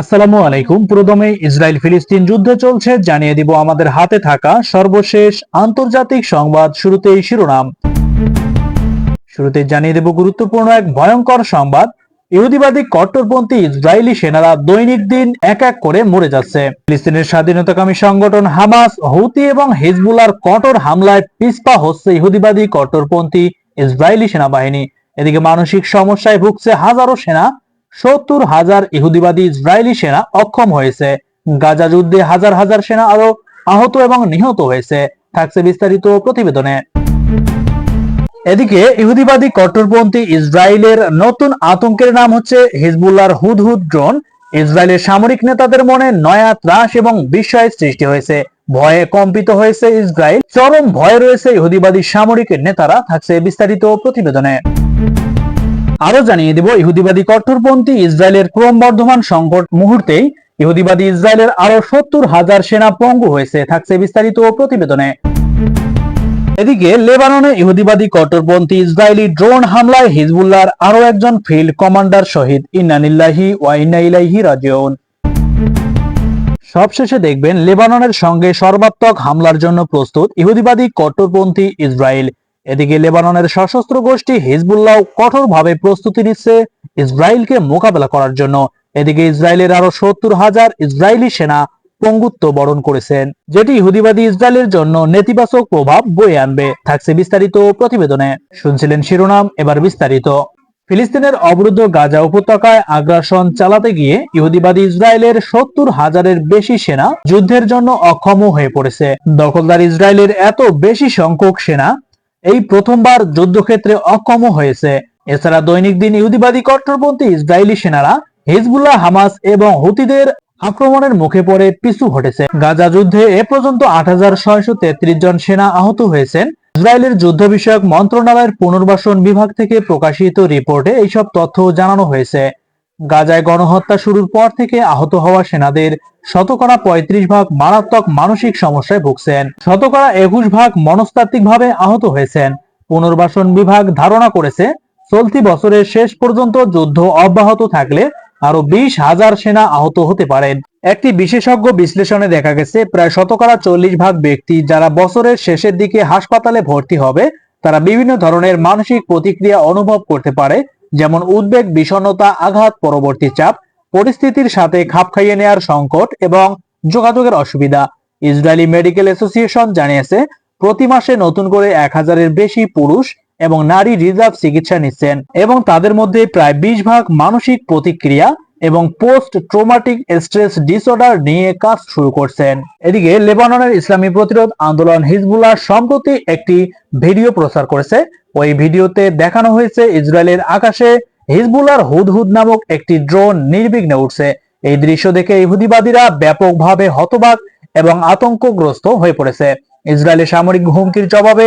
আসসালামু আলাইকুম। পুরোদমে ইসরায়েল ফিলিস্তিন যুদ্ধ চলছে, জানিয়ে দিব আমাদের হাতে থাকা সর্বশেষ আন্তর্জাতিক সংবাদ শুরুতেই শিরোনাম। শুরুতে জানিয়ে দেব গুরুত্বপূর্ণ এক ভয়ঙ্কর সংবাদ। ইহুদিবাদী কট্টরপন্থী ইসরায়েলি সেনারা দৈনিক দিন এক এক করে মরে যাচ্ছে। ফিলিস্তিনের স্বাধীনতাকামী সংগঠন হামাস, হৌতি এবং হিজবুলার কঠোর হামলায় পিছপা হচ্ছে ইহুদিবাদী কট্টরপন্থী ইসরায়েলি সেনাবাহিনী। এদিকে মানসিক সমস্যায় ভুগছে হাজারো সেনা সত্তর হাজার ইহুদিবাদী ইসরায়েলি সেনা অক্ষম হয়েছে। গাজা যুদ্ধে হাজার হাজার সেনা আরও আহত এবং নিহত হয়েছে, থাকছে বিস্তারিত প্রতিবেদনে। এদিকে ইহুদিবাদী কট্টরপন্থী ইসরায়েলের নতুন আতঙ্কের নাম হচ্ছে হিজবুল্লাহর হুদহুদ ড্রোন। ইসরায়েলের সামরিক নেতাদের মনে নয়া ত্রাস এবং বিস্ময়ের সৃষ্টি হয়েছে। ভয়ে কম্পিত হয়েছে ইসরায়েল, চরম ভয়ে রয়েছে ইহুদিবাদী সামরিক নেতারা, থাকছে বিস্তারিত প্রতিবেদনে। আরও জানিয়ে দেব, ইহুদিবাদী কট্টরপন্থী ইসরায়েলের ক্রমবর্ধমান সংকট মুহূর্তেই ইহুদিবাদী ইসরায়েলের আরও সত্তর হাজার সেনা পঙ্গু হয়েছে, থাকছে বিস্তারিত প্রতিবেদনে। এদিকে লেবাননে ইহুদিবাদী কট্টরপন্থী ইসরায়েলি ড্রোন হামলায় হিজবুল্লাহর আরও একজন ফিল্ড কমান্ডার শহীদ ইন্নানিল্লাহি ওয়া ইন্না ইলাইহি রাজিউন সবশেষে দেখবেন, লেবাননের সঙ্গে সর্বাত্মক হামলার জন্য প্রস্তুত ইহুদিবাদী কট্টরপন্থী ইসরায়েল। এদিকে লেবাননের সশস্ত্র গোষ্ঠী হিজবুল্লাহ কঠোরভাবে প্রস্তুতি নিচ্ছে ইসরায়েলকে মোকাবেলা করার জন্য। এদিকে ইসরায়েলের আরও সত্তর হাজার ইসরায়েলি সেনা পঙ্গুত্ব বরণ করেছেন, যেটি ইহুদিবাদী ইসরায়েলের জন্য নেতিবাচক প্রভাব বয়ে আনবে, থাকছে বিস্তারিত প্রতিবেদনে। শুনছিলেন শিরোনাম, এবার বিস্তারিত। ফিলিস্তিনের অবরুদ্ধ গাজা উপত্যকায় আগ্রাসন চালাতে গিয়ে ইহুদিবাদী ইসরায়েলের সত্তর হাজারের বেশি সেনা যুদ্ধের জন্য অক্ষম হয়ে পড়েছে। দখলদার ইসরায়েলের এত বেশি সংখ্যক সেনা এই প্রথমবার যুদ্ধক্ষেত্রে অক্ষম হয়েছে। এছাড়া দৈনিক দিন ইহুদিবাদী কট্টরপন্থী ইসরায়েলি সেনারা হিজবুল্লাহ, হামাস এবং হুতিদের আক্রমণের মুখে পড়ে পিছু হটেছে। গাজা যুদ্ধে এ পর্যন্ত আট হাজার ছয়শো তেত্রিশ জন সেনা আহত হয়েছেন। ইসরায়েলের যুদ্ধ বিষয়ক মন্ত্রণালয়ের পুনর্বাসন বিভাগ থেকে প্রকাশিত রিপোর্টে এইসব তথ্য জানানো হয়েছে। গাজায় গণহত্যা শুরুর পর থেকে আহত হওয়া সেনাদের শতকরা পঁয়ত্রিশ ভাগ মারাত্মক মানসিক সমস্যায় ভুগছেন। শতকরা একুশ ভাগ মনস্তাত্ত্বিকভাবে আহত হয়েছেন। পুনর্বাসন বিভাগ ধারণা করেছে, চলতি বছরের শেষ পর্যন্ত যুদ্ধ অব্যাহত থাকলে আরও বিশ হাজার সেনা আহত হতে পারেন। একটি বিশেষজ্ঞ বিশ্লেষণে দেখা গেছে, প্রায় শতকরা চল্লিশ ভাগ ব্যক্তি যারা বছরের শেষের দিকে হাসপাতালে ভর্তি হবে, তারা বিভিন্ন ধরনের মানসিক প্রতিক্রিয়া অনুভব করতে পারে যেমন উদ্বেগ, বিষণ্ণতা, আঘাত, পরবর্তী চাপ, পরিস্থিতির সাথে খাপ খাইয়ে নেয়ার সংকট এবং যোগাযোগের অসুবিধা। ইসরায়েলি মেডিকেল অ্যাসোসিয়েশন জানিয়েছে, প্রতি মাসে নতুন করে এক হাজারের বেশি পুরুষ এবং নারী রিজার্ভ চিকিৎসা নিচ্ছেন এবং তাদের মধ্যে প্রায় বিশ ভাগ মানসিক প্রতিক্রিয়া এবং পোস্ট ট্রোমাটিক স্ট্রেস ডিসঅর্ডার নিয়ে কাজ শুরু করছেন। এদিকে লেবাননের ইসলামী প্রতিরোধ আন্দোলন হিজবুল্লাহ সম্প্রতি একটি ভিডিও প্রচার করেছে ওই ভিডিওতে দেখানো হয়েছে ইসরায়েলের আকাশে হিজবুলার হুদহুদ নামক একটি ড্রোন নির্বিঘ্নে উঠছে এই দৃশ্য দেখে ইহুদিবাদীরা ব্যাপকভাবে হতবাক এবং আতঙ্কগ্রস্ত হয়ে পড়েছে। ইসরায়েলের সামরিক হুমকির জবাবে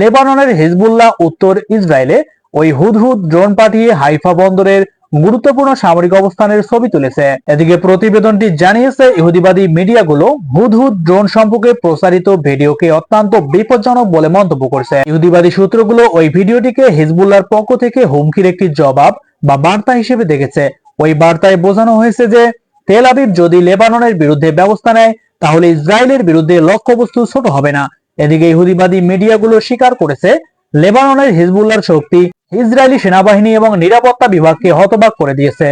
লেবাননের হিজবুল্লাহ উত্তর ইসরায়েলে ওই হুদহুদ ড্রোন পাঠিয়ে হাইফা বন্দরের গুরুত্বপূর্ণ সামরিক অবস্থানের ছবি তুলেছে। এদিকে প্রতিবেদনটি জানিয়েছে, ইহুদিবাদী মিডিয়াগুলো হুদহুদ ড্রোন সম্পর্কে প্রচারিত ভিডিওকে অত্যন্ত বিপজ্জনক বলে মন্তব্য করছে। ইহুদিবাদী সূত্রগুলো ওই ভিডিওটিকে হিজবুল্লাহর পক্ষ থেকে হুমকির একটি জবাব বা বার্তা হিসেবে দেখেছে। ওই বার্তায় বোঝানো হয়েছে যে, তেল আবিব যদি লেবাননের বিরুদ্ধে ব্যবস্থা নেয়, তাহলে ইসরায়েলের বিরুদ্ধে লক্ষ্যবস্তু ছোট হবে না। এদিকে ইহুদিবাদী মিডিয়াগুলো স্বীকার করেছে, লেবাননের হিজবুল্লাহর শক্তি ইসরায়েলি সেনাবাহিনী এবং নিরাপত্তা বিভাগকে হতবাক করে দিয়েছে।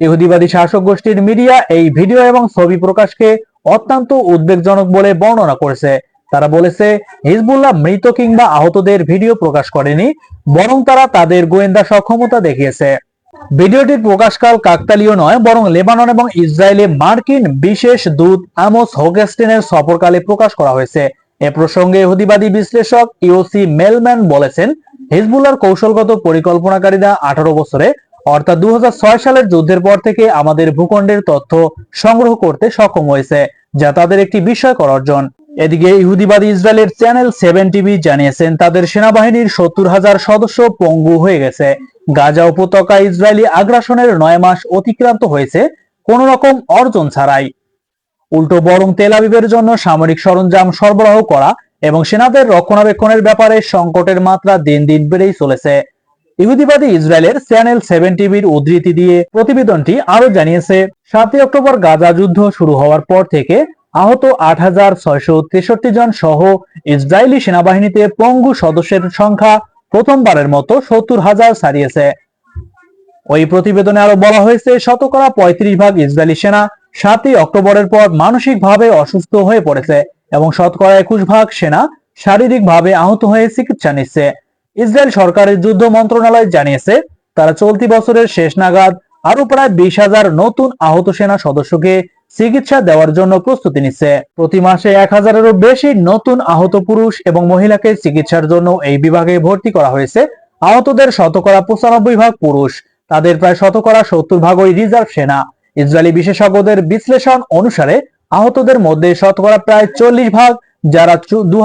ইহুদিবাদী শাসক গোষ্ঠীর মিডিয়া এই ভিডিও এবং ছবি প্রকাশকে অত্যন্ত উদ্বেগজনক বলে বর্ণনা করেছে। তারা বলেছে, হিজবুল্লাহ মৃত কিংবা আহতদের ভিডিও প্রকাশ করেনি, বরং তারা তাদের গোয়েন্দা সক্ষমতা দেখিয়েছে। ভিডিওটির প্রকাশকাল কাকতালীয় নয়, বরং লেবানন এবং ইসরায়েলে মার্কিন বিশেষ দূত আমোস হোগেস্টিনের সফরকালে প্রকাশ করা হয়েছে। এ প্রসঙ্গে ইহুদিবাদী বিশ্লেষক ইওসি মেলম্যান বলেছেন হিজবুল্লাহর কৌশলগত পরিকল্পনাকারীরা আঠারো বছরে, অর্থাৎ দু সালের যুদ্ধের পর থেকে আমাদের ভূখণ্ডের তথ্য সংগ্রহ করতে সক্ষম হয়েছে, যা তাদের একটি বিস্ময়কর অর্জন। এদিকে ইহুদিবাদী ইসরায়েলের চ্যানেল সেভেন টিভি জানিয়েছেন, তাদের সেনাবাহিনীর সত্তর হাজার সদস্য পঙ্গু হয়ে গেছে। গাজা উপত্যকা ইসরায়েলি আগ্রাসনের নয় মাস অতিক্রান্ত হয়েছে, কোন রকম অর্জন ছাড়াই। উল্টো বরং তেল আবিবের জন্য সামরিক সরঞ্জাম সরবরাহ করা এবং সেনাদের রক্ষণাবেক্ষণের ব্যাপারে সংকটের মাত্রা দিন দিন বেড়েই চলেছে। ইহুদিবাদী ইসরায়েলের চ্যানেল সেভেন টিভির উদ্ধৃতি দিয়ে প্রতিবেদনটি আরও জানিয়েছে, সাতই অক্টোবর গাজা যুদ্ধ শুরু হওয়ার পর থেকে আহত আট হাজার ছয়শো তেষট্টি জন সহ ইসরায়েলি সেনাবাহিনীতে পঙ্গু সদস্যের সংখ্যা প্রথমবারের মতো সত্তর হাজার ছাড়িয়েছে। ওই প্রতিবেদনে আরও বলা হয়েছে, শতকরা পঁয়ত্রিশ ভাগ ইসরায়েলি সেনা সাতই অক্টোবরের পর মানসিকভাবে অসুস্থ হয়ে পড়েছে। এবং শতকরা একুশ ভাগ সেনা শারীরিকভাবে আহত হয়ে চিকিৎসা নিচ্ছে। ইসরায়েল সরকারের যুদ্ধ মন্ত্রণালয় জানিয়েছে, তারা চলতি বছরের শেষ নাগাদ আরও প্রায় বিশ হাজার নতুন আহত সেনা সদস্যকে চিকিৎসা দেওয়ার জন্য প্রস্তুতি নিচ্ছে। প্রতি মাসে এক হাজারেরও বেশি নতুন আহত পুরুষ এবং মহিলাকে চিকিৎসার জন্য এই বিভাগে ভর্তি করা হয়েছে। আহতদের শতকরা পঁচানব্বই ভাগ পুরুষ, তাদের প্রায় শতকরা সত্তর ভাগই রিজার্ভ সেনা। ইসরায়েলি বিশেষজ্ঞদের বিশ্লেষণ অনুসারে আহতদের মধ্যে শতকরা প্রায় চল্লিশ ভাগ যারা দু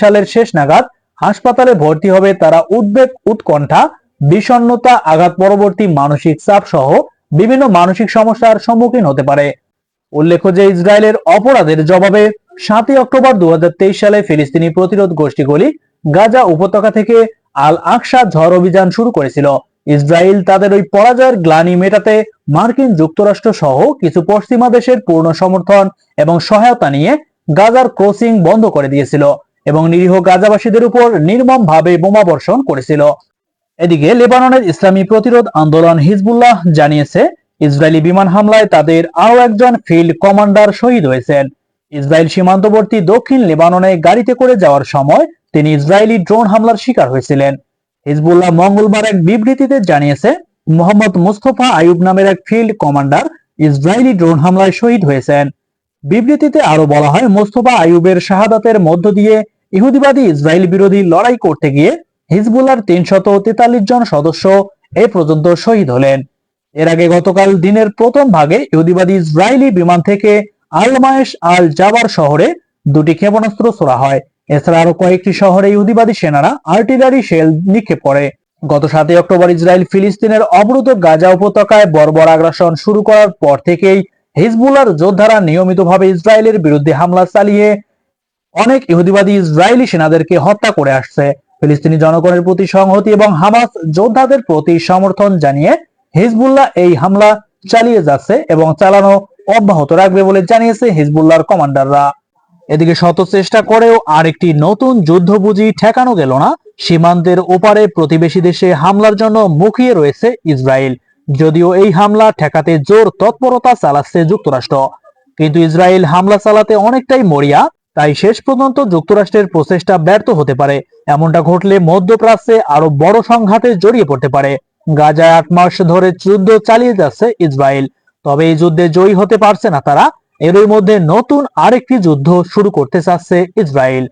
সালের শেষ নাগাদ হাসপাতালে ভর্তি হবে তারা উদ্বেগ, উৎকণ্ঠা, বিষণ্ণতা আঘাত, পরবর্তী মানসিক চাপ সহ বিভিন্ন মানসিক সমস্যার সম্মুখীন হতে পারে। উল্লেখ্য যে ইসরায়েলের অপরাধের জবাবে সাতই অক্টোবর দু হাজার তেইশ সালে ফিলিস্তিনি প্রতিরোধ গোষ্ঠীগুলি গাজা উপত্যকা থেকে আল আকসা ঝড় অভিযান শুরু করেছিল। ইসরায়েল তাদের ওই পরাজয়ের গ্লানি মেটাতে মার্কিন যুক্তরাষ্ট্র সহ কিছু পশ্চিমা দেশের পূর্ণ সমর্থন এবং সহায়তা নিয়ে গাজার ক্রসিং বন্ধ করে দিয়েছিল এবং নিরীহ গাজাবাসীদের উপর নির্মম ভাবে বোমাবর্ষণ করেছিল। এদিকে লেবাননের ইসলামী প্রতিরোধ আন্দোলন হিজবুল্লাহ জানিয়েছে, ইসরায়েলি বিমান হামলায় তাদের আরও একজন ফিল্ড কমান্ডার শহীদ হয়েছেন। ইসরায়েল সীমান্তবর্তী দক্ষিণ লেবাননে গাড়িতে করে যাওয়ার সময় তিনি ইসরায়েলি ড্রোন হামলার শিকার হয়েছিলেন। হিজবুল্লাহ মঙ্গলবার এক বিবৃতিতে জানিয়েছে, মোহাম্মদ মুস্তফা আয়ুব নামের এক ফিল্ড কমান্ডার ইসরায়েলি ড্রোন হামলায় শহীদ হয়েছেন। বিবৃতিতে আরও বলা হয়, মোস্তফা আয়ুবের শাহাদাতের মধ্য দিয়ে ইহুদিবাদী ইসরায়েল বিরোধী লড়াই করতে গিয়ে হিজবুল্লার তিনশত তেতাল্লিশ জন সদস্য এ পর্যন্ত শহীদ হলেন। এর আগে গতকাল দিনের প্রথম ভাগে ইহুদিবাদী ইসরায়েলি বিমান থেকে আলমায়েশ আল জাবার শহরে দুটি ক্ষেপণাস্ত্র ছোড়া হয়। এছাড়া আরও কয়েকটি শহরে ইহুদিবাদী সেনারা আর্টিলারি শেল নিক্ষেপ করে। গত সাতই অক্টোবর ইসরায়েল ফিলিস্তিনের অবরুদ্ধ গাজা উপত্যকায় বর্বর আগ্রাসন শুরু করার পর থেকেই হিজবুলার যোদ্ধারা নিয়মিতভাবে ইসরায়েলের বিরুদ্ধে হামলা চালিয়ে অনেক ইহুদিবাদী ইসরায়েলি সেনাদেরকে হত্যা করে আসছে। ফিলিস্তিনি জনগণের প্রতি সংহতি এবং হামাস যোদ্ধাদের প্রতি সমর্থন জানিয়ে হিজবুল্লাহ এই হামলা চালিয়ে যাচ্ছে এবং চালানো অব্যাহত রাখবে বলে জানিয়েছে হিজবুল্লাহর কমান্ডাররা। এদিকে শত চেষ্টা করেও আরেকটি নতুন যুদ্ধ বুঝি ঠেকানো গেল না। সীমান্তের ওপারে প্রতিবেশী দেশে হামলার জন্য মুখিয়ে রয়েছে ইসরায়েল। যদিও এই হামলা ঠেকাতে জোর তৎপরতা চালাচ্ছে যুক্তরাষ্ট্র। কিন্তু ইসরায়েল হামলা চালাতে অনেকটাই মরিয়া, তাই শেষ পর্যন্ত যুক্তরাষ্ট্রের প্রচেষ্টা ব্যর্থ হতে পারে। এমনটা ঘটলে মধ্যপ্রাচ্যে আরও বড় সংঘাতে জড়িয়ে পড়তে পারে। গাজায় আট মাস ধরে যুদ্ধ চালিয়ে যাচ্ছে ইসরায়েল। তবে এই যুদ্ধে জয়ী হতে পারছে না তারা। এরই মধ্যে নতুন আরেকটি যুদ্ধ শুরু করতে চাচ্ছে ইসরায়েল।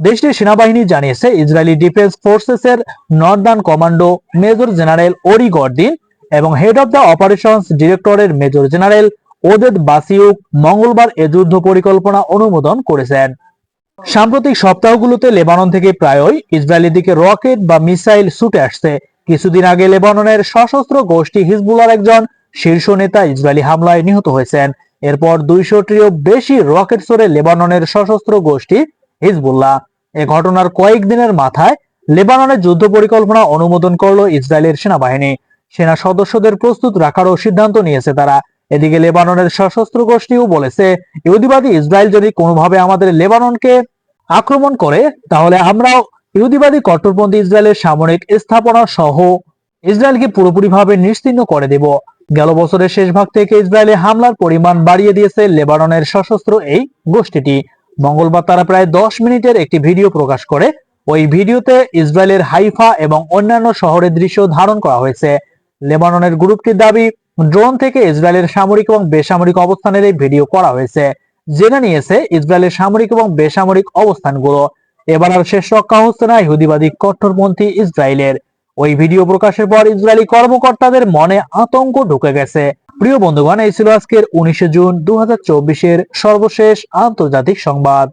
দেশটির সেনাবাহিনী জানিয়েছে, ইসরায়েলি ডিফেন্স ফোর্সেস এর northern commando major general Uri Gordin এবং হেড অব দ্য অপারেশনস ডিরেক্টরের মেজর জেনারেল ওদেদ বাসিউক মঙ্গলবার এ যুদ্ধ পরিকল্পনা অনুমোদন করেছেন। সাম্প্রতিক সপ্তাহগুলোতে লেবানন থেকে প্রায়ই ইসরায়েলের দিকে রকেট বা মিসাইল ছুটে আসছে। কিছুদিন আগে লেবাননের সশস্ত্র গোষ্ঠী হিজবুলার একজন শীর্ষ নেতা ইসরায়েলি হামলায় নিহত হয়েছেন। এরপর দুইশোটিরও বেশি রকেট সরে লেবাননের সশস্ত্র গোষ্ঠী হিজবুল্লাহ। এ ঘটনার কয়েকদিনের মাথায় লেবাননের যুদ্ধ পরিকল্পনা অনুমোদন করল ইসরায়েলের সেনাবাহিনী। সেনা সদস্যদের প্রস্তুত রাখারও সিদ্ধান্ত নিয়েছে তারা। এদিকে লেবাননের সশস্ত্র গোষ্ঠীও বলেছে, ইহুদিবাদী ইসরায়েল যদি কোনোভাবে আমাদের লেবাননকে আক্রমণ করে, তাহলে আমরাও ইহুদিবাদী কট্টরপন্থী ইসরায়েলের সামরিক স্থাপনা সহ ইসরায়েলকে পুরোপুরিভাবে নিশ্চিহ্ন করে দেব। গেল বছরের শেষ ভাগ থেকে ইসরায়েলে হামলার পরিমাণ বাড়িয়ে দিয়েছে লেবাননের সশস্ত্র এই গোষ্ঠীটি। মঙ্গলবার তারা প্রায় দশ মিনিটের একটি ভিডিও প্রকাশ করে। ওই ভিডিওতে ইসরায়েলের হাইফা এবং অন্যান্য শহরের দৃশ্য ধারণ করা হয়েছে। লেবাননের গ্রুপটির দাবি, ড্রোন থেকে ইসরায়েলের সামরিক এবং বেসামরিক অবস্থানের এই ভিডিও করা হয়েছে। জেনে নিয়েছে ইসরায়েলের সামরিক এবং বেসামরিক অবস্থানগুলো। এবার আর শেষ রক্ষা হচ্ছে না ইহুদিবাদী কট্টরপন্থী ইসরায়েলের। ওই ভিডিও প্রকাশের পর ইসরায়েলি কর্মকর্তাদের মনে আতঙ্ক ঢুকে গেছে। প্রিয় বন্ধুগণ, এই ছিল আজকের উনিশে জুন দু হাজার সর্বশেষ আন্তর্জাতিক সংবাদ।